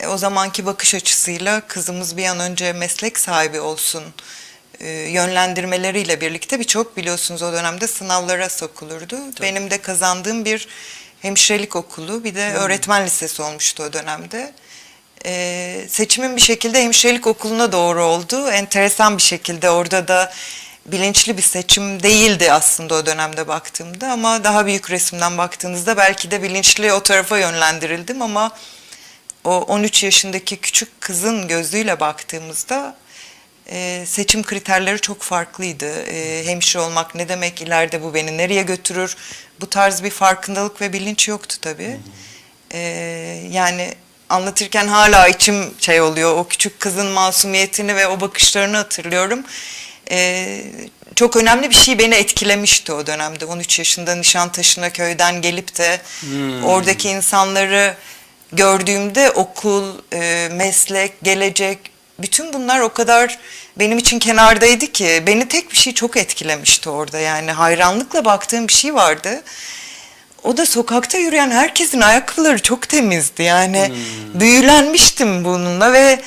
E, o zamanki bakış açısıyla kızımız bir an önce meslek sahibi olsun e, yönlendirmeleriyle birlikte birçok biliyorsunuz o dönemde sınavlara sokulurdu. Benim de kazandığım bir hemşirelik okulu bir de öğretmen lisesi olmuştu o dönemde. E, seçimim bir şekilde hemşirelik okuluna doğru oldu. Enteresan bir şekilde orada da bilinçli bir seçim değildi aslında o dönemde baktığımda ama daha büyük resimden baktığınızda belki de bilinçli o tarafa yönlendirildim ama o 13 yaşındaki küçük kızın gözüyle baktığımızda e, seçim kriterleri çok farklıydı. E, hemşire olmak ne demek, ileride bu beni nereye götürür? Bu tarz bir farkındalık ve bilinç yoktu tabii. E, yani anlatırken hala içim şey oluyor. O küçük kızın masumiyetini ve o bakışlarını hatırlıyorum. E, çok önemli bir şey beni etkilemişti o dönemde. 13 yaşında Nişantaşı'na köyden gelip de oradaki insanları gördüğümde okul, e, meslek, gelecek bütün bunlar o kadar benim için kenardaydı ki beni tek bir şey çok etkilemişti orada. Yani hayranlıkla baktığım bir şey vardı. O da sokakta yürüyen herkesin ayakkabıları çok temizdi. Yani büyülenmiştim bununla ve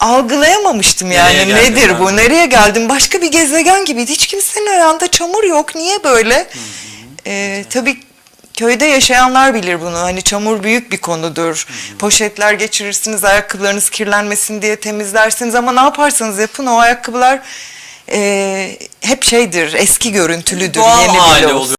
algılayamamıştım yani Nereye nedir ben bu nereye geldim? Başka bir gezegen gibiydi. Hiç kimsenin ayağında çamur yok. Niye böyle? Ee, tabii köyde yaşayanlar bilir bunu hani çamur büyük bir konudur poşetler geçirirsiniz ayakkabılarınız kirlenmesin diye temizlersiniz ama ne yaparsanız yapın o ayakkabılar e, hep şeydir eski görüntülüdür Doğal yeni hali olsa. oluyor.